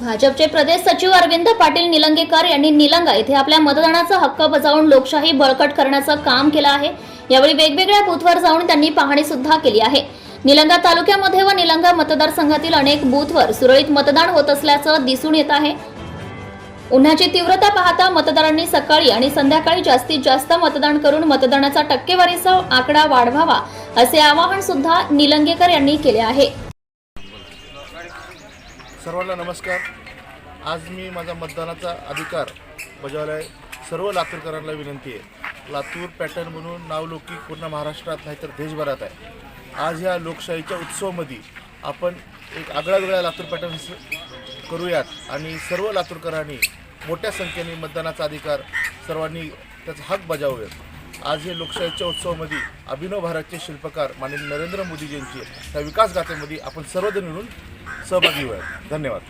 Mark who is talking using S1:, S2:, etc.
S1: भाजपचे प्रदेश सचिव अरविंद पाटील निलंगेकर यांनी निलंगा येथे आपल्या मतदानाचा हक्क बजावून लोकशाही बळकट करण्याचं काम केलं आहे. यावेळी वेगवेगळ्या बूथवर जाऊन त्यांनी पाहणी सुद्धा केली आहे. निलंगा तालुक्यामध्ये व निलंगा मतदारसंघातील अनेक बूथवर सुरळीत मतदान होत असल्याचं दिसून येत आहे. उन्हाची तीव्रता पाहता मतदारांनी सकाळी आणि संध्याकाळी जास्तीत जास्त मतदान करून मतदानाचा टक्केवारीचा आकडा वाढवावा असे आवाहन सुद्धा निलंगेकर यांनी केले आहे.
S2: सर्वांना नमस्कार. आज मी माझा मतदानाचा अधिकार बजावला आहे सर्व लातूरकरांना विनंती आहे. लातूर पॅटर्न म्हणून नावलौकिक पूर्ण महाराष्ट्रात नाहीतर देशभरात आहे. आज ह्या लोकशाहीच्या उत्सवामध्ये आपण एक आगळा वेगळा लातूर पॅटर्न करूयात आणि सर्व लातूरकरांनी मोठ्या संख्येने मतदानाचा अधिकार सर्वांनी त्याचा हक बजावूयात आज हे लोकशाहीच्या उत्सवामध्ये अभिनव भारतचे शिल्पकार माननीय नरेंद्र मोदीजींची त्या विकास गाथेमध्ये आपण सर्वजण मिळून सहभागी होऊयात. धन्यवाद.